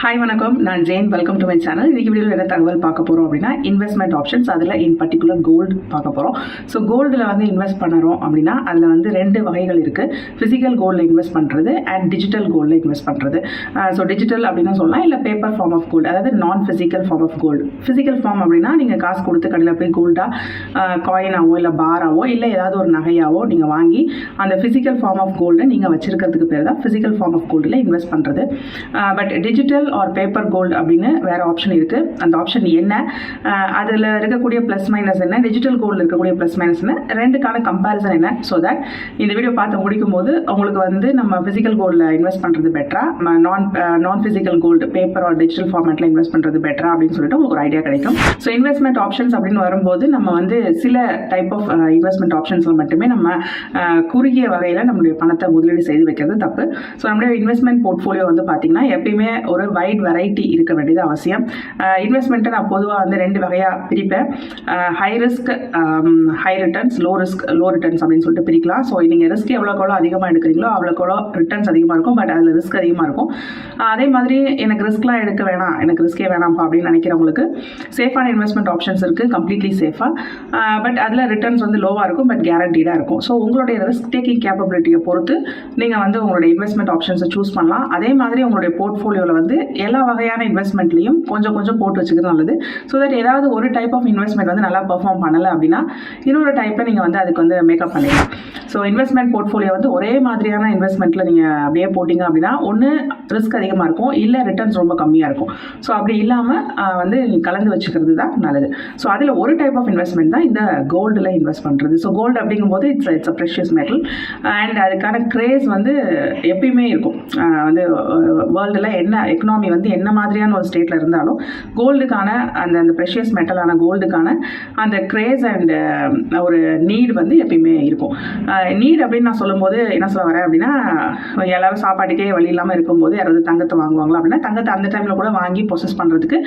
Hi வணக்கம். நான் Jain. Welcome to my channel இன்னைக்கு வீடியோவில் என்ன தகவல் பார்க்க போகிறோம் அப்படின்னா இன்வெஸ்ட்மெண்ட் ஆப்ஷன்ஸ் அதில் இன் பர்டிகுலர் கோல்டு பார்க்க போகிறோம் ஸோ கோல்டில் வந்து இன்வெஸ்ட் பண்ணுறோம் அப்படின்னா அதில் வந்து ரெண்டு வகைகள் இருக்குது ஃபிசிக்கல் கோல்டில் இன்வெஸ்ட் பண்ணுறது அண்ட் டிஜிட்டல் கோல்டில் இன்வெஸ்ட் பண்ணுறது ஸோ டிஜிட்டல் அப்படின்னு சொல்லலாம் இல்லை பேப்பர் ஃபார்ம் ஆஃப் கோல்டு அதாவது நான் physical form of gold physical form அப்படின்னா நீங்கள் காசு கொடுத்து கடையில் போய் கோல்டாக காயினாவோ இல்லை பாராவோ இல்லை ஏதாவது ஒரு நகையாவோ நீங்கள் வாங்கி அந்த ஃபிசிக்கல் ஃபார்ம் ஆஃப் கோல்டை நீங்கள் வச்சிருக்கிறதுக்கு பேர் தான் ஃபிசிக்கல் ஃபார்ம் ஆஃப் கோல்டில் இன்வெஸ்ட் பண்ணுறது but digital or paper gold அப்படின்னு வேறு ஆப்ஷன் இருக்குது அந்த ஆப்ஷன் என்ன? அதில் இருக்கக்கூடிய ப்ளஸ் மைனஸ் என்ன? டிஜிட்டல் கோல்டில் இருக்கக்கூடிய ப்ளஸ் மைனஸ் என்ன? ரெண்டுக்கான கம்பேரிசன் என்ன? ஸோ தட் இந்த வீடியோ பார்த்து முடிக்கும் போது உங்களுக்கு வந்து நம்ம ஃபிசிக்கல் கோல்டில் இன்வெஸ்ட் பண்ணுறது பெட்டரா நான் நான் physical gold paper or digital ஃபார்மேட்டில் இன்வெஸ்ட் பண்ணுறது பெட்டரா அப்படின்னு சொல்லிட்டு உங்களுக்கு ஒரு ஐடியா கிடைக்கும். ஸோ இன்வெஸ்ட்மெண்ட் ஆப்ஷன்ஸ் அப்படின்னு வரும்போது நம்ம வந்து சில டைப் ஆஃப் இன்வெஸ்ட்மெண்ட் ஆப்ஷன்ஸில் மட்டுமே நம்ம குறுகிய வகையில் நம்மளுடைய பணத்தை முதலீடு செய்து வைக்கிறது தப்பு. ஸோ நம்மளுடைய இன்வெஸ்ட்மெண்ட் போர்ட்ஃபோலியோ வந்து பார்த்தீங்கன்னா எப்பயுமே ஒரு வைட் வெரைட்டி இருக்க வேண்டியது அவசியம். இன்வெஸ்ட்மெண்ட்டை நான் பொதுவாக வந்து ரெண்டு வகையாக பிரிப்பேன். High risk high returns low risk low returns அப்படின்னு சொல்லிட்டு பிரிக்கலாம். ஸோ நீங்கள் ரிஸ்க் எவ்வளோக்கு எவ்வளோ அதிகமாக எடுக்கிறீங்களோ அவ்வளோக்கு எவ்வளோ ரிட்டர்ன்ஸ் அதிகமாக இருக்கும். பட் அதில் ரிஸ்க் அதிகமாக இருக்கும். அதே மாதிரி எனக்கு ரிஸ்க்லாம் எடுக்க வேணாம். எனக்கு ரிஸ்கே வேணாம்ப்பா அப்படின்னு நினைக்கிறவங்களுக்கு சேஃபான இன்வெஸ்ட்மெண்ட் ஆப்ஷன்ஸ் இருக்குது கம்ப்ளீட்லி சேஃபாக பட் அதில் ரிட்டர்ன்ஸ் வந்து லோவாக இருக்கும். பட் கேரண்டீடாக இருக்கும். ஸோ உங்களுடைய ரிஸ்க் டேக்கிங் கேப்பபிலிட்டியை பொறுத்து நீங்கள் வந்து உங்களுடைய இன்வெஸ்ட்மெண்ட் ஆப்ஷன்ஸை சூஸ் பண்ணலாம். அதே மாதிரி உங்களுடைய போர்ட்ஃபோலியோவில் வந்து எல்லா வகையான இன்வெஸ்ட்மெண்ட்லையும் கொஞ்சம் கொஞ்சம் போட்டு வச்சுக்கிறது நல்லது. ஸோ தட் ஏதாவது ஒரு டைப் ஆஃப் இன்வெஸ்ட்மெண்ட் வந்து நல்லா பர்ஃபார்ம் பண்ணலை அப்படின்னா இன்னொரு டைப்பில் நீங்கள் வந்து அதுக்கு வந்து மேக்கப் பண்ணிடலாம் ஸோ இன்வெஸ்ட்மெண்ட் போர்ட்ஃபோலியோ வந்து ஒரே மாதிரியான இன்வெஸ்ட்மெண்ட்டில் நீங்கள் அப்படியே போட்டிங்க அப்படின்னா ஒன்று ரிஸ்க் அதிகமாக இருக்கும் இல்லை ரிட்டர்ன்ஸ் ரொம்ப கம்மியாக இருக்கும். ஸோ அப்படி இல்லாமல் வந்து கலந்து வச்சுக்கிறது தான் நல்லது. ஸோ அதில் ஒரு டைப் ஆஃப் இன்வெஸ்ட்மெண்ட் தான் இந்த கோல்டில் இன்வெஸ்ட் பண்ணுறது ஸோ கோல்டு அப்படிங்கும்போது it's it's uh precious metal and அதுக்கான க்ரேஸ் வந்து எப்பயுமே இருக்கும். வந்து வேர்ல்டில் என்ன எக்கனாமி வந்து என்ன மாதிரியான ஒரு ஸ்டேட்டில் இருந்தாலும் கோல்டுக்கான அந்த அந்த ப்ரெஷியஸ் மெட்டலான கோல்டுக்கான அந்த கிரேஸ் அண்ட் ஒரு நீட் வந்து எப்பயுமே இருக்கும். நீட் அப்படின்னு நான் சொல்லும்போது என்ன சொல்ல வரேன் அப்படின்னா எல்லாரும் சாப்பாட்டுக்கே வழி இல்லாமல் இருக்கும்போது யாராவது தங்கத்தை வாங்குவாங்களா அப்படின்னா தங்கத்தை அந்த டைமில் கூட வாங்கி ப்ரொசஸ் பண்ணுறதுக்கு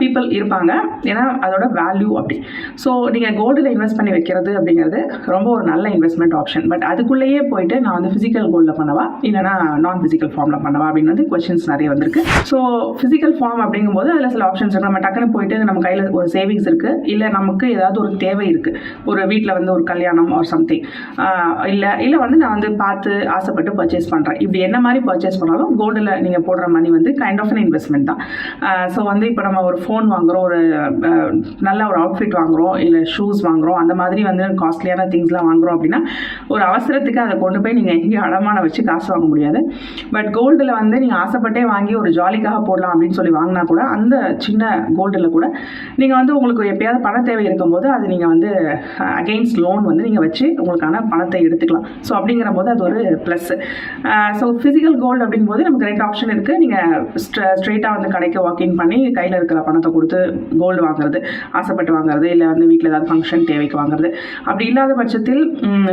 பீப்புள் இருப்பாங்க. ஏன்னா அதோட வேல்யூ அப்படி. ஸோ நீங்கள் கோல்டில் இன்வெஸ்ட் பண்ணி வைக்கிறது அப்படிங்கிறது ரொம்ப ஒரு நல்ல இன்வெஸ்ட்மெண்ட் ஆப்ஷன் பட் அதுக்குள்ளேயே போயிட்டு நான் வந்து ஃபிசிக்கல் கோல்டில் பண்ணவா? இல்லைனா நான் ஃபிசிக்கல் ஃபார்மில் பண்ணவா? அப்படின்னு வந்து கொஷின்ஸ் நிறைய வந்திருக்கு. ஸோ ஃபிசிக்கல் ஃபார்ம் அப்படிங்கும்போது அதில் சில ஆப்ஷன்ஸ் இருக்கு. நம்ம டக்குன்னு போயிட்டு நம்ம கையில் ஒரு சேவிங்ஸ் இருக்குது இல்லை நமக்கு ஏதாவது ஒரு தேவை இருக்குது ஒரு வீட்டில் வந்து ஒரு கல்யாணம் ஆர் சம்திங் இல்லை இல்லை வந்து நான் வந்து பார்த்து ஆசைப்பட்டு பர்ச்சேஸ் பண்ணுறேன் இப்படி என்ன மாதிரி பர்ச்சேஸ் பண்ணாலும் கோல்டில் நீங்கள் போடுற மணி வந்து கைண்ட் ஆஃப் அன் இன்வெஸ்ட்மெண்ட் தான். ஸோ வந்து இப்போ நம்ம ஒரு ஃபோன் வாங்குகிறோம் ஒரு நல்ல ஒரு அவுட்ஃபிட் வாங்குகிறோம் இல்லை ஷூஸ் வாங்குகிறோம் அந்த மாதிரி வந்து காஸ்ட்லியான திங்ஸ்லாம் வாங்குகிறோம் அப்படின்னா ஒரு அவசரத்துக்கு அதை கொண்டு போய் நீங்கள் எங்கேயும் அடமான வச்சு காசு வாங்க முடியாது. பட் கோல்டில் வந்து நீங்கள் ஆசைப்பட்டே வாங்கி ஒரு ஜாலிக்காக போடலாம் அப்படின்னு சொல்லி வாங்கினா கூட அந்த சின்ன கோல்டில் கூட நீங்கள் வந்து உங்களுக்கு எப்பயாவது பண தேவை இருக்கும்போது அது நீங்கள் வந்து அகெயின்ஸ்ட் லோன் வந்து நீங்கள் வச்சு உங்களுக்கான பணத்தை எடுத்துக்கலாம். ஸோ அப்படிங்கிற போது அது ஒரு ப்ளஸ் ஸோ ஃபிசிக்கல் கோல்டு அப்படிங்கும்போது நமக்கு ரெண்டு ஆப்ஷன் இருக்குது நீங்கள் ஸ்ட்ரெயிட்டாக வந்து கடைக்கு வாக்கின் பண்ணி கையில் இருக்கிற பணத்தை கொடுத்து கோல்டு வாங்குறது ஆசைப்பட்டு வாங்குறது இல்லை வந்து வீட்டில் ஏதாவது ஃபங்க்ஷன் தேவைக்கு வாங்குறது. அப்படி இல்லாத பட்சத்தில்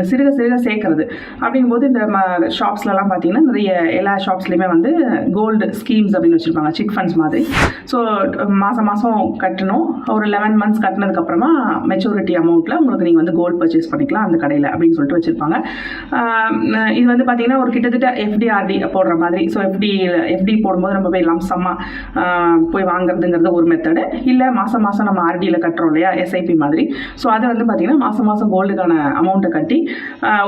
சிறுக சிறுக சேர்க்கறது. அப்படிங்கும்போது இந்த ஷாப்ஸ்லலாம் பார்த்தீங்கன்னா நிறைய எல்லா ஷாப்ஸ்லேயுமே வந்து கோல்டு ஸ்கீம்ஸ் அப்படின்னு வச்சுருப்பாங்க சிட் ஃபண்ட்ஸ் மாதிரி. ஸோ மாதம் மாதம் கட்டணும். ஒரு லெவன் மந்த்ஸ் கட்டினதுக்கப்புறமா மெச்சூரிட்டி அமௌண்ட்டில் உங்களுக்கு நீங்கள் வந்து கோல்டு பர்ச்சேஸ் பண்ணிக்கலாம் அந்த கடையில் அப்படின்னு சொல்லிட்டு வச்சுருப்பாங்க. இது வந்து பார்த்தீங்கன்னா ஒரு கிட்டத்தட்ட எஃப்டிஆர்டி போடுற மாதிரி. ஸோ எஃப்டி எஃப்டி போடும்போது நம்ம போய் லம்சமாக போய் வாங்குறதுங்கிறது ஒரு மெத்தடு இல்லை மாதம் மாதம் நம்ம ஆர்டியில் கட்டுறோம் இல்லையா? எஸ்ஐபி மாதிரி. ஸோ அதை வந்து பார்த்தீங்கன்னா மாதம் மாதம் கோல்டுக்கான அமௌண்ட்டை கட்டி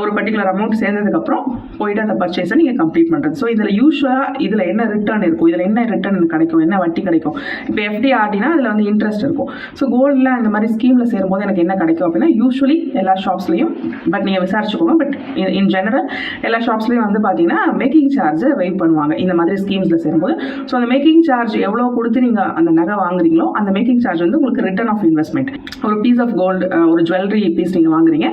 ஒரு பர்டிகுலர் அமௌண்ட் சேர்ந்ததுக்கப்புறம் போயிட்டு அந்த பர்ச்சேஸை நீங்கள் கம்ப்ளீட் பண்ணுறது ஸோ இதில் யூஸ்வலாக இதில் என்ன ரிட்டர்ன் இருக்கும் இதில் என்ன ரிட்டர்ன் கிடைக்கும்? என்ன வட்டி கிடைக்கும்? இப்போ எஃப்டி ஆர்டினா அதில் வந்து இன்ட்ரெஸ்ட் இருக்கும். ஸோ கோல்டில் இந்த மாதிரி ஸ்கீமில் சேரும்போது எனக்கு என்ன கிடைக்கும் அப்படின்னா யூஸ்வலி எல்லா ஷாப்ஸ்லையும் பட் நீங்கள் விசாரிச்சுக்கோங்க பட் இன் ஜெனரல் எல்லா ஷாப்ஸ்லையும் வந்து பார்த்தீங்கன்னா மேக்கிங் சார்ஜ் வெயிட் பண்ணுவாங்க. இந்த மாதிரி ஸ்கீம்ஸில் சேரும்போது. ஸோ அந்த மேக்கிங் சார்ஜ் எவ்வளோ கொடுத்து நீங்கள் அந்த நகை வாங்குறீங்களோ அந்த மேக்கிங் சார்ஜ் வந்து உங்களுக்கு ரிட்டர்ன் ஆஃப் இன்வெஸ்ட்மெண்ட் ஒரு பீஸ் ஆஃப் கோல்டு ஒரு ஜுவல்லரி பீஸ் நீங்கள் வாங்குறீங்க.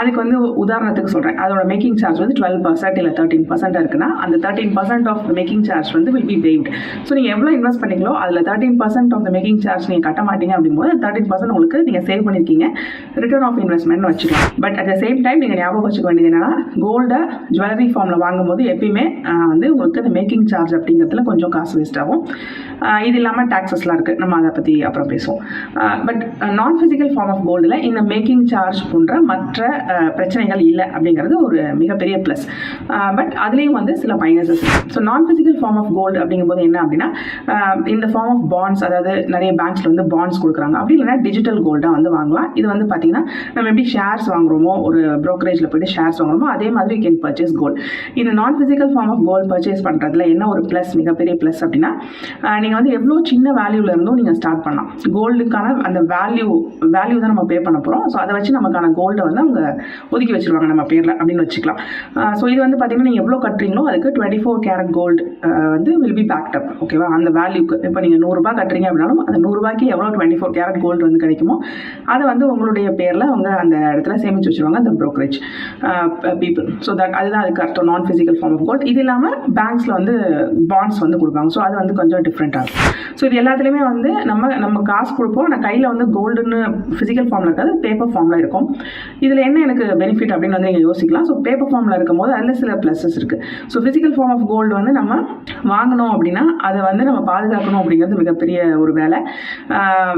அதுக்கு வந்து உதாரணத்துக்கு சொல்கிறேன் அதோட மேக்கிங் சார்ஜ் வந்து டுவெல் பர்சன்ட் இல்லை தேர்ட்டின் பர்சன்ட் இருக்குன்னா அந்த thirteen percent of making charge வந்து வில் பி waived ஸோ நீங்கள் எவ்வளோ இன்வெஸ்ட் பண்ணீங்களோ அதில் thirteen percent of the making charge நீங்கள் கட்ட மாட்டீங்க அப்படிங்கும்போது தேர்ட்டின் பர்சன்ட் உங்களுக்கு நீங்கள் சேவ் பண்ணியிருக்கீங்க ரிட்டர்ன் ஆஃப் இன்வெஸ்ட்மெண்ட் வச்சுக்கலாம். But at the same time நீங்கள் ஞாபகம் வச்சுக்க வேண்டியது என்னன்னா கோல்டை ஜுவல்லரி ஃபார்மில் வாங்கும்போது எப்பயுமே வந்து உங்களுக்கு அந்த மேக்கிங் சார்ஜ் அப்படிங்கிறதுல கொஞ்சம் காசு வேஸ்ட் ஆகும். இது இல்லாமல் டாக்ஸஸ்லாம் இருக்குது நம்ம அதை பற்றி அப்புறம் பேசுவோம். பட் நான் ஃபிசிக்கல் ஃபார்ம் ஆஃப் கோல்டில் இந்த மேக்கிங் சார்ஜ் போன்ற மற்ற பிரச்சனைகள் இல்லை அப்படிங்கிறது ஒரு மிகப்பெரிய ப்ளஸ் பட் அதுலேயும் வந்து சில மைனஸஸ் ஸோ நான் ஃபிசிக்கல் ஃபார்ம் ஆஃப் கோல்டு அப்படிங்கும்போது என்ன அப்படின்னா இந்த ஃபார்ம் ஆஃப் பாண்ட்ஸ் அதாவது நிறைய பேங்க்ஸில் வந்து பாண்ட்ஸ் கொடுக்குறாங்க. அப்படி இல்லைன்னா டிஜிட்டல் கோல்டாக வந்து வாங்கலாம். இது வந்து பார்த்தீங்கன்னா நம்ம எப்படி ஷேர்ஸ் வாங்குறோமோ ஒரு ப்ரோக்கரேஜில் போயிட்டு ஷேர்ஸ் வாங்குறோமோ அதே மாதிரி கேன் பர்ச்சேஸ் கோல்டு இந்த நான் physical form of gold purchase பண்ணுறதுல என்ன ஒரு ப்ளஸ் மிகப்பெரிய ப்ளஸ் அப்படின்னா நீங்கள் வந்து எவ்வளோ சின்ன வேல்யூவில் இருந்தும் நீங்கள் ஸ்டார்ட் பண்ணலாம். கோல்டுக்கான அந்த வேல்யூ வேல்யூ தான் நம்ம பே பண்ண போகிறோம் ஸோ அதை வச்சு நமக்கான கோல்டை வந்து அவங்க ஒதுக்கி வச்சிருவாங்க நம்ம பேரில் அப்படின்னு வச்சுக்கலாம். ஸோ இது வந்து பார்த்தீங்கன்னா நீங்கள் எவ்வளோ கட்டுறீங்களோ அதுக்கு டுவெண்ட்டி ஃபோர் கேரட் கோல்டு வந்து வில் பி பேக்டப் ஓகேவா அந்த வேல்யூக்கு இப்போ நீங்கள் நூறுரூபா கட்டுறீங்க அப்படின்னாலும் அந்த நூறுரூபாய்க்கு எவ்வளோ டுவெண்ட்டி ஃபோர் கேரட் கோல்டு வந்து கிடைக்குமோ அதை வந்து உங்களுடைய பேரில் அவங்க அந்த இடத்துல சேமிச்சு வச்சிருவாங்க அந்த ப்ரோக்கரேஜ் பீப்புள் ஸோ தட் அதுதான் அதுக்கு அர்த்தம். நான் ஃபிசிக்கல் ஃபார்ம் ஆஃப் கோல்ட் இது இல்லாமல் பேங்க்ஸில் வந்து பாண்ட்ஸ் வந்து கொடுப்பாங்க. ஸோ அது வந்து கொஞ்சம் டிஃப்ரெண்ட்டாக இருக்கும் ஸோ இது எல்லாத்துலேயுமே வந்து நம்ம நம்ம காசு கொடுப்போம். ஆனால் கையில் வந்து கோல்டுன்னு ஃபிசிக்கல் ஃபார்மில் இருக்காது பேப்பர் ஃபார்மில் இருக்கும். இதில் என்ன எனக்கு பெனிஃபிட் அப்படின்னு வந்து நீங்கள் யோசிக்கலாம். ஸோ பேப்பர் ஃபார்மில் இருக்கும் போது அதில் சில ப்ளஸஸ் இருக்குது so physical form of gold வந்து நம்ம வாங்கணும் அப்படின்னா அதை வந்து நம்ம பாதுகாக்கணும் அப்படிங்கிறது மிகப்பெரிய ஒரு வேலை.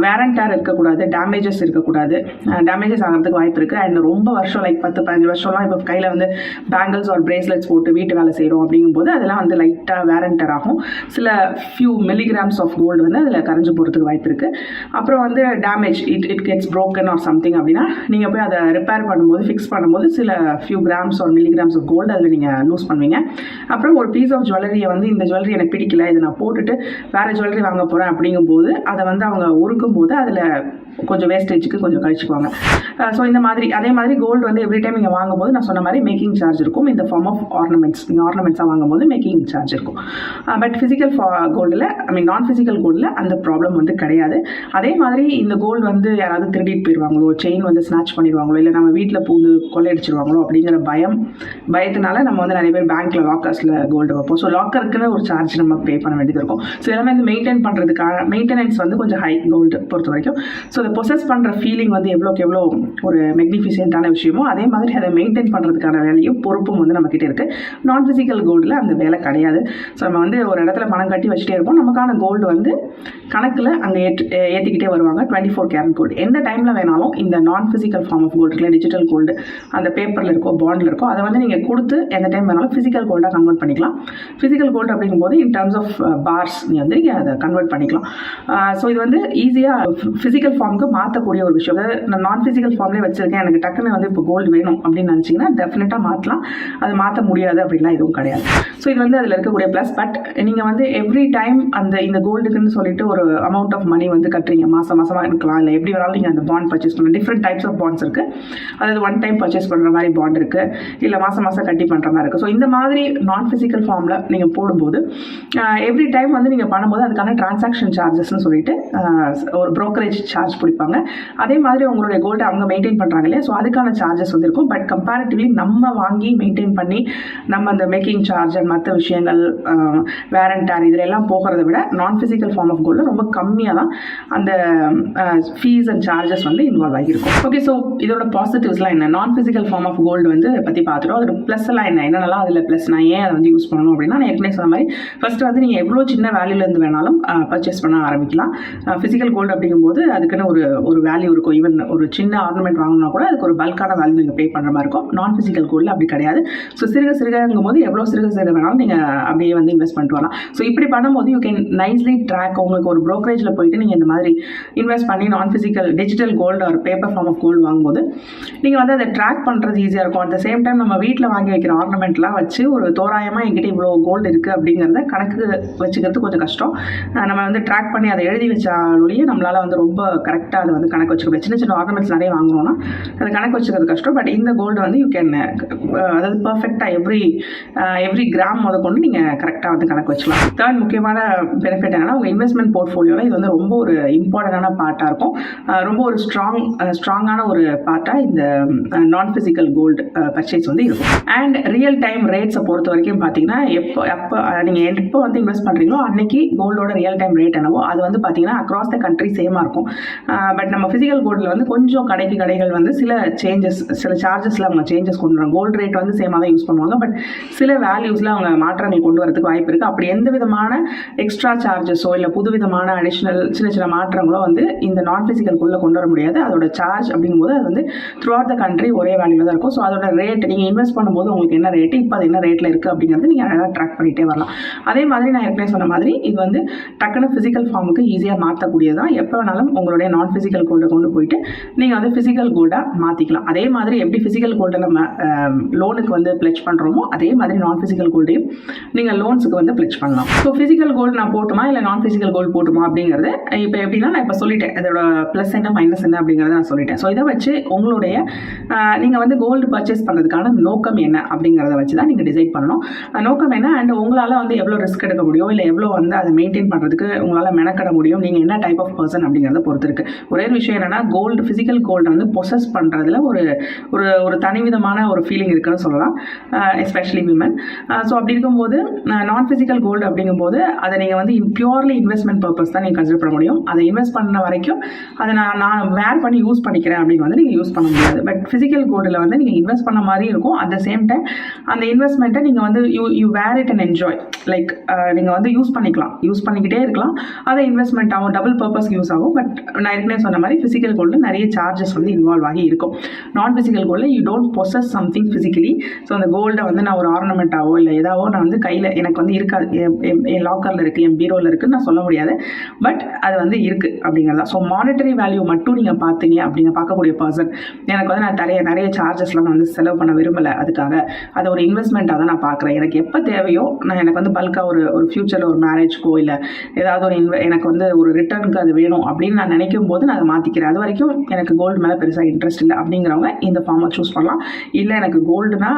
வேரண்டார் இருக்கக்கூடாது டேமேஜஸ் இருக்கக்கூடாது. டேமேஜஸ் ஆகிறதுக்கு வாய்ப்பு இருக்குது அண்ட் ரொம்ப வருஷம் லைக் பத்து பதினஞ்சு வருஷம்லாம் இப்போ கையில் வந்து பேங்கிள்ஸ் ஆர் பிரேஸ்லெட்ஸ் போட்டு வீட்டு வேலை செய்கிறோம் அப்படிங்கும்போது அதெல்லாம் வந்து லைட்டாக வேரண்டர் ஆகும். சில ஃபியூ கிராம்ஸ் ஆஃப் கோல்டு வந்து அதில் கரைஞ்சு போகிறதுக்கு வாய்ப்பு இருக்குது அப்புறம் வந்து damage it it gets broken or something அப்படின்னா நீங்கள் போய் அதை ரிப்பேர் பண்ணும்போது ஃபிக்ஸ் பண்ணும்போது சில few grams or milligrams of gold அதில் நீங்கள் லூஸ் பண்ணுவீங்க. அப்புறம் ஒரு பீஸ் ஆஃப் ஜுவல்லரியை வந்து இந்த ஜுவல்லரி எனக்கு பிடிக்கல இதை நான் போட்டுட்டு வேறு ஜுவல்லரி வாங்க போகிறேன் அப்படிங்கும்போது அதை வந்து அவங்க உருக்கும் போது அதில் கொஞ்சம் வேஸ்டேஜுக்கு கொஞ்சம் கழிச்சுக்குவாங்க. ஸோ இந்த மாதிரி அதே மாதிரி கோல்டு வந்து எவ்ரி டைம் நீங்கள் வாங்கும்போது நான் சொன்ன மாதிரி மேக்கிங் சார்ஜ் இருக்கும். இந்த ஃபார்ம் ஆஃப் ஆர்னமெண்ட்ஸ் நீங்கள் ஆர்னமெண்ட்ஸாக வாங்கும்போது மேக்கிங் சார்ஜ் இருக்கும். பட் ஃபிசிக்கல் கோல்டில் ஐ மீன் நான் ஃபிசிக்கல் கோல்டில் அந்த ப்ராப்ளம் வந்து கிடையாது. அதே மாதிரி இந்த கோல்டு வந்து யாராவது திருடிட்டு போயிடுவாங்களோ செயின் வந்து ஸ்நாச் பண்ணிடுவாங்களோ இல்லை நம்ம வீட்டில் பூந்து கொள்ளையடிச்சிருவாங்களோ அப்படிங்கிற பயம் பயத்தினால நம்ம வந்து நிறைய பேர் பேங்க்கில் லாக்கர்ஸில் கோல்டு வைப்போம். ஸோ லாக்கருக்குன்னு ஒரு சார்ஜ் நம்ம பே பண்ண வேண்டியது இருக்கும். ஸோ எல்லாமே வந்து மெயின்டைன் பண்ணுறதுக்கான மெயின்டெனன்ஸ் வந்து கொஞ்சம் ஹை கோல்டு பொறுத்த வரைக்கும் ஸோ அதை பொசஸ் பண்ணுற ஃபீலிங் வந்து எவ்வளோக்கு எவ்வளோ ஒரு மெக்னிஃபிஷியன்ட்டான விஷயமோ அதே மாதிரி அதை மெயின்டைன் பண்ணுறதுக்கான வேலையும் பொறுப்பும் வந்து நம்மக்கிட்ட இருக்குது நான் ஃபிசிக்கல் கோல்டில் அந்த வேலை கிடையாது. ஸோ நம்ம வந்து ஒரு இடத்துல பணம் கட்டி வச்சுட்டே இருப்போம். நமக்கான கோல்டு வந்து கணக்கில் அங்கே ஏற்று ஏற்றிக்கிட்டே வருவாங்க. டுவெண்ட்டி ஃபோர் கேரட் கோல்டு எந்த டைமில் வேணாலும் இந்த நான் ஃபிசிக்கல் ஃபார்ம் ஆஃப் கோல்டு இருக்குல்ல டிஜிட்டல் கோல்டு அந்த பேப்பரில் இருக்கோ பாண்டில் இருக்கோ அதை வந்து நீங்கள் கொடுத்து எந்த டைம் வேணாலும் ஃபிசிக்கல் கோல்டாக கன்வெர்ட் பண்ணிக்கலாம். ஃபிசிக்கல் கோல்டு அப்படிங்கும்போது இன் டர்ம்ஸ் ஆஃப் பார்ஸ் நீங்கள் வந்து நீங்கள் அதை கன்வெர்ட் பண்ணிக்கலாம். Uh, ஸோ இது வந்து ஈஸியாக ஃபிசிக்கல் ஃபார்முக்கு மாற்றக்கூடிய ஒரு விஷயம். அதாவது நான் நான் ஃபிசிக்கல் ஃபார்ம்லேயே வச்சிருக்கேன். எனக்கு டக்குன்னு வந்து இப்போ கோல்டு வேணும் அப்படின்னு நினச்சிங்கன்னா டெஃபினட்டாக மாற்றலாம் அது மாற்ற முடியாது அப்படிலாம் எதுவும் கிடையாது. ஸோ இது வந்து அதில் இருக்கக்கூடிய ப்ளஸ் பட் நீங்கள் வந்து எவ்ரி டைம் அந்த இந்த கோல்டுக்குன்னு சொல்லிட்டு ஒரு அமௌண்ட் ஆஃப் மணி வந்து கட்டுறீங்க. மாதம் மாதமாக இருக்கலாம். இல்லை எப்படி வேணாலும் நீங்கள் அந்த பாண்ட் பர்ச்சேஸ் பண்ணலாம். டிஃப்ரெண்ட் டைப்ஸ் ஆஃப் பாண்ட்ஸ் இருக்குது அதாவது ஒன் டைம் பர்ச்சேஸ் பண்ணுற மாதிரி பாண்ட் இருக்குது இல்லை மாதம் மாதம் கட்டி பண்ணுற மாதிரி இருக்குது ஸோ இந்த மாதிரி நான் ஃபிசிக்கல் ஃபார்மில் நீங்கள் போடும்போது எவ்ரி டைம் வந்து நீங்கள் பண்ணும்போது அதுக்கான டிரான்சாக்ஷன் சார்ஜஸ்னு சொல்லிட்டு ஒரு ப்ரோக்கரேஜ் சார்ஜ் பிடிப்பாங்க அதே மாதிரி உங்களுடைய கோல்டை அவங்க மெயின்டைன் பண்ணுறாங்க இல்லையா? ஸோ அதுக்கான சார்ஜஸ் வந்து இருக்கும். பட் கம்பேரிட்டிவ்லி நம்ம வாங்கி மெயின்டைன் பண்ணி நம்ம அந்த மேக்கிங் சார்ஜ் அண்ட் மற்ற விஷயங்கள் வேரண்டார் இதில் எல்லாம் போகிறத விட நான் ஃபிசிக்கல் ஃபார்ம் ஆஃப் கோல்டு ரொம்ப கம்மியாக தான் அந்த ஃபீஸ் அண்ட் சார்ஜஸ் வந்து இன்வால்வ் ஆகியிருக்கும். ஓகே ஸோ இதோட பாசிட்டிவ்ஸ்லாம் என்ன? நான் ஃபிசிக்கல் ஃபார்ம் ஆஃப் கோல்டு வந்து பற்றி பார்த்துட்டோம். அதோட ப்ளஸ் எல்லாம் என்ன? என்னென்னலாம் அதில் ப்ளஸ் நான் ஏன் அதை வந்து யூஸ் பண்ணணும் அப்படின்னா நான் ஏற்கனவே சொன்ன மாதிரி ஃபஸ்ட்டு வந்து நீங்கள் எவ்வளோ சின்ன வேல்யூலேருந்து வேணாலும் பர்ச்சேஸ் பண்ண ஆரம்பிக்கலாம். ஃபிசிக்கல் கோல்டு அப்படிங்கும்போது அதுக்குன்னு ஒரு ஒரு வேல்யூ இருக்கும். ஈவன் ஒரு சின்ன ஆர்னமெண்ட் வாங்கினா கூட அதுக்கு ஒரு பல்கான வேல்யூ நீங்கள் பே பண்ணுற மாதிரி இருக்கும். நான் ஃபிசிக்கல் கோல்டில் அப்படி கிடையாது. ஸோ சிறுக சிறுகங்கும் போது எவ்வளோ சிறுக சிறுக வேணாலும் நீங்கள் அப்படியே வந்து இன்வெஸ்ட் பண்ணிட்டு வரலாம். ஸோ இப்படி பண்ணும்போது யூ கேன் நைஸ்லி ட்ராக் உங்களுக்கு ஒரு ப்ரோக்கரேஜில் போயிட்டு நீங்கள் இந்த மாதிரி இன்வெஸ்ட் பண்ணி நான் ஃபிசிக்கல் டிஜிட்டல் கோல்டு ஒரு பேப்பர் ஃபார்ம் ஆஃப் கோல்டு வாங்கும்போது நீங்கள் வந்து அதை ட்ராக் பண்ணுறது ஈஸியாக இருக்கும். அட் த சேம் டைம் நம்ம வீட்டில் வாங்கி வைக்கிற ஆர்னமெண்ட்லாம் வச்சு ஒரு தோராயமாக எங்கிட்ட இவ்வளோ கோல்டு இருக்குது அப்படிங்கிறத கணக்கு வச்சுக்கிறது கொஞ்சம் கஷ்டம். நம்ம வந்து ட்ராக் பண்ணி அதை எழுதி வச்சாலேயே நம்மளால் வந்து ரொம்ப கரெக்டாக அது வந்து கணக்கு வச்சுக்க முடியாது சின்ன சின்ன ஆர்னமெண்ட்ஸ் நிறைய வாங்குறோம்னா அது கணக்கு வச்சுக்கிறது கஷ்டம். பட் இந்த கோல்டு வந்து யூ கேன் அதாவது பர்ஃபெக்டாக எவ்ரி எவ்ரி கிராம் முத கொண்டு நீங்கள் கரெக்டாக வந்து கணக்கு வச்சுக்கலாம். தேர்ட் முக்கியமான பெனிஃபிட் என்னன்னா உங்கள் இன்வெஸ்ட்மெண்ட் போர்ட்ஃபோலியோவில் இது வந்து ரொம்ப ஒரு இம்பார்ட்டண்டான பார்ட்டாக இருக்கும். ரொம்ப ஒரு ஸ்ட்ராங் ஸ்ட்ராங்கான ஒரு பார்ட்டாக இந்த நான் ஃபிசிக்கல் கோல்டு பர்ச்சேஸ் வந்து இருக்கும். அண்ட் ரியல் டைம் ரேட்ஸை பொறுத்த வரைக்கும் பார்த்தீங்கன்னா எப்போ எப்போ நீங்கள் எப்போ வந்து இன்வெஸ்ட் பண்ணுறீங்களோ அன்னைக்கு கோல்டோட ரியல் டைம் ரேட் என்னவோ அது வந்து பார்த்தீங்கன்னா அக்ராஸ் த கண்ட்ரி சேமாக இருக்கும். பட் நம்ம ஃபிசிக்கல் கோல்டில் வந்து கொஞ்சம் கடைக்கு கடைகள் வந்து சில சேஞ்சஸ் சில சார்ஜஸில் அவங்க சேஞ்சஸ் கொண்டு வராங்க. கோல்டு ரேட் வந்து சேமாக தான் யூஸ் பண்ணுவாங்க பட் சில வேல்யூஸில் அவங்க மாற்றங்கள் கொண்டு வரதுக்கு வாய்ப்பு இருக்குது அப்படி எந்த விதமான எக்ஸ்ட்ரா சார்ஜஸோ இல்லை புது விதமான அடிஷ்னல் சின்ன சின்ன மாற்றங்களோ வந்து இந்த நான் ஃபிசிக்கல் கோல்டில் கொண்டு வர முடியாது. அதோட சார்ஜ் அப்படிங்கும்போது அது வந்து த்ரூ அவுட் த கண்ட்ரி ஒரே வேல்யூவில் தான் இருக்கும். ஸோ அதோட ரேட் நீங்கள் இன்வெஸ்ட் பண்ணும்போது உங்களுக்கு என்ன ரேட்டு இப்போ அது என்ன ரேட்டில் இருக்குது அப்படிங்கிறது நீங்கள் நல்லா ட்ராக் பண்ணிகிட்டே வரலாம். அதே மாதிரி நான் ஏற்கனவே சொன்ன மாதிரி இது வந்து டக்குன்னு ஃபிசிக்கல் ஃபார்முக்கு ஈஸியாக மாற்றக்கூடியதான் எப்போ வேணாலும் உங்களுடைய நான் ஃபிசிக்கல் கோல்டை கொண்டு போயிட்டு நீங்கள் வந்து ஃபிசிக்கல் கோல்டாக மாற்றிக்கலாம் அதே மாதிரி எப்படி ஃபிசிக்கல் கோல்டை நம்ம லோனுக்கு வந்து பிளெச் பண்ணுறோமோ அதே மாதிரி நான் ஃபிசிக்கல் கோல்டையும் நீங்கள் லோன்ஸுக்கு வந்து பிளெச் பண்ணலாம். ஸோ ஃபிசிக்கல் கோல்டு நான் போட்டுமா இல்லை நான் ஃபிசிக்கல் கோல்டு போட்டுமா அப்படிங்கிறது இப்போ எப்படின்னா நான் இப்போ சொல்லிட்டேன். இதோட ப்ளஸ் என்ன மைனஸ் என்ன அப்படிங்கிறத நான் சொல்லிட்டேன். ஸோ இதை வச்சு உங்களுடைய நீங்கள் வந்து கோல்டு பர்ச்சேஸ் பண்ணுறதுக்கான நோக்கம் என்ன அப்படிங்கிறத வச்சு தான் நீங்கள் டிசைட் பண்ணணும். நோக்கம் என்ன? அண்ட் உங்களால் வந்து எவ்வளோ ரிஸ்க் எடுக்க முடியும்? இல்லை எவ்வளோ வந்து அதை மெயின்டைன் பண்ணுறதுக்கு உங்களால் மெனக்கட முடியும்? நீங்கள் என்ன டைப் ஆஃப் பர்சன் அப்படிங்கிறத பொறுத்து இருக்கு. ஒரே ஒரு விஷயம் என்னென்னா கோல்டு ஃபிசிக்கல் கோல்டை வந்து பொசஸ் பண்ணுறதுல ஒரு ஒரு ஒரு தனிவிதமான ஒரு ஃபீலிங் இருக்குன்னு சொல்லலாம். எஸ்பெஷலி விமன் ஸோ அப்படி இருக்கும்போது நான் ஃபிசிக்கல் கோல்டு அப்படிங்கும்போது அதை நீங்கள் வந்து பியூர்லி இன்வெஸ்ட்மெண்ட் பர்பஸ் தான் நீங்கள் கன்சிடர் பண்ண முடியும். அதை இன்வெஸ்ட் பண்ண வரைக்கும் அதை நான் நான் வேர் பண்ணி யூஸ் பண்ணிக்கிறேன் அப்படின்னு வந்து நீங்கள் யூஸ் பண்ண முடியாது. பட் ஃபிசிக்கல் கோல்டில் வந்து நீங்கள் இன்வெஸ்ட் பண்ண மாதிரி இருக்கும். அட் த சேம் டைம் அந்த இன்வெஸ்ட்மெண்ட்டை நீங்கள் வந்து you you wear it and enjoy like நீங்கள் வந்து யூஸ் பண்ணிக்கலாம். யூஸ் பண்ணிக்கிட்டே இருக்கலாம். அதை இன்வெஸ்ட்மெண்ட் ஆகும் டபுள் பர்பஸ் யூஸ் ஆகும். பட் நான் ஏற்கனவே சொன்ன மாதிரி ஃபிசிக்கல் கோல்டு நிறைய சார்ஜஸ் வந்து இன்வால்வ் ஆகி இருக்கும். நான் ஃபிசிக்கல் கோல்டில் you don't possess something physically so அந்த கோல்டை வந்து நான் ஒரு ஆர்னமெண்ட்டாவோ இல்லை ஏதாவோ நான் வந்து கையில் எனக்கு வந்து இருக்காது. என் என்- என் லாக்கரில் இருக்குது என் பீரோவில் இருக்குதுன்னு நான் சொல்ல முடியாது. பட் அது வந்து இருக்குது அப்படிங்கிறதா ஸோ மானிட்டரி வேல்யூ மட்டும் நீங்கள் பார்த்தீங்க அப்படிங்க பார்க்கக்கூடிய பர்சன் எனக்கு வந்து நான் நிறைய நிறைய சார்ஜஸ்லாம் நான் வந்து செலவு பண்ண விரும்பலை அதுக்காக. அதை ஒரு இன்வெஸ்ட்மெண்ட்டாக தான் நான் பார்க்குறேன். எனக்கு எப்போ தேவையோ நான் எனக்கு வந்து பல்காக ஒரு ஒரு ஃப்யூச்சரில் ஒரு மேரேஜ்க்கோ இல்லை ஏதாவது ஒரு இன்வெ எனக்கு வந்து ஒரு ரிட்டர்னுக்கு அது வேணும் அப்படின்னு நான் நினைக்கும் போது நான் அதை மாற்றிக்கிறேன் அது வரைக்கும் எனக்கு கோல்டு மேலே பெருசாக இன்ட்ரெஸ்ட் இல்லை அப்படிங்கிறவங்க இந்த ஃபார்மை சூஸ் பண்ணலாம். இல்லை எனக்கு கோல்டுனா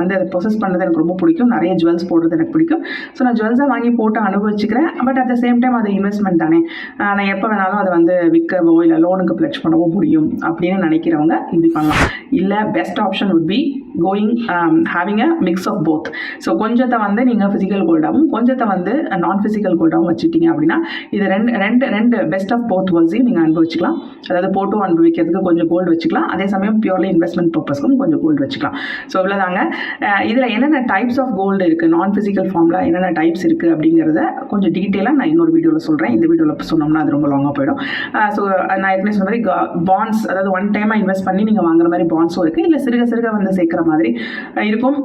வந்து அதை ப்ரொசஸ் பண்ணுறது எனக்கு ரொம்ப பிடிக்கும். நிறைய ஜுவல்ஸ் போடுறது எனக்கு பிடிக்கும். ஸோ நான் ஜுவல்ஸாக வாங்கி போட்டு அனுபவிச்சுக்கிறேன். But at the same time அது இன்வெஸ்ட்மெண்ட் தானே. நான் எப்போ வேணாலும் அதை வந்து விற்கவோ இல்லை லோனுக்கு பிளெச் பண்ணவோ முடியும் அப்படின்னு நினைக்கிறவங்க இப்படி பண்ணலாம். இல்லை best option would be going having a mix of both so கொஞ்சத்தை வந்து நீங்கள் ஃபிசிக்கல் கோல்டாகவும் கொஞ்சத்தை வந்து நான் ஃபிசிக்கல் கோல்டாகவும் வச்சுட்டீங்க அப்படின்னா இது ரெண்டு ரெண்டு ரெண்டு பெஸ்ட் ஆஃப் போத் வேர்ல்ஸையும் நீங்கள் அனுபவிச்சுக்கலாம். அதாவது போட்டும் அனுபவிக்கிறதுக்கு கொஞ்சம் கோல்டு வச்சுக்கலாம். அதே சமயம் பியூர்லி இன்வெஸ்ட்மெண்ட் பர்பஸ்க்கும் கொஞ்சம் கோல்டு வச்சுக்கலாம். ஸோ இவ்வளோதாங்க இதில் என்னென்ன டைப்ஸ் ஆஃப் கோல்டு இருக்குது நான் ஃபிசிக்கல் ஃபார்மில் என்னென்ன டைப்ஸ் இருக்குது அப்படிங்கிறத கொஞ்சம் டீட்டெயிலாக நான் இன்னொரு வீடியோவில் சொல்கிறேன் இந்த வீடியோவில் சொன்னோம்னா அது ரொம்ப லாங்காக போயிடும். ஸோ நான் ஏற்கனவே சொன்ன மாதிரி பாண்ட்ஸ் அதாவது ஒன் டைமாக இன்வெஸ்ட் பண்ணி நீங்கள் வாங்குற மாதிரி பாண்ட்ஸும் இருக்குது இல்லை சிறுக சிறுக வந்து சேர்க்குற மாதிரி. இருக்கும்.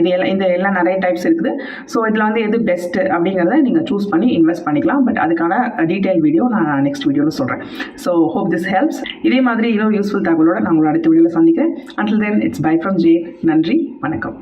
இது எல்லாம் இந்த எல்லாம் நிறைய டைப்ஸ் இருக்குது. ஸோ இதில் வந்து எது பெஸ்ட்டு அப்படிங்கிறத நீங்கள் சூஸ் பண்ணி இன்வெஸ்ட் பண்ணிக்கலாம். பட் அதுக்கான டீட்டெயில் வீடியோ நான் நெக்ஸ்ட் வீடியோவில் சொல்கிறேன் ஸோ ஹோப் திஸ் ஹெல்ப்ஸ் இதே மாதிரி இன்னும் யூஸ்ஃபுல் தகவலோட நான் உங்களை அடுத்த வீடியோவில் சந்திக்கிறேன். Until then it's bye from J நன்றி வணக்கம்.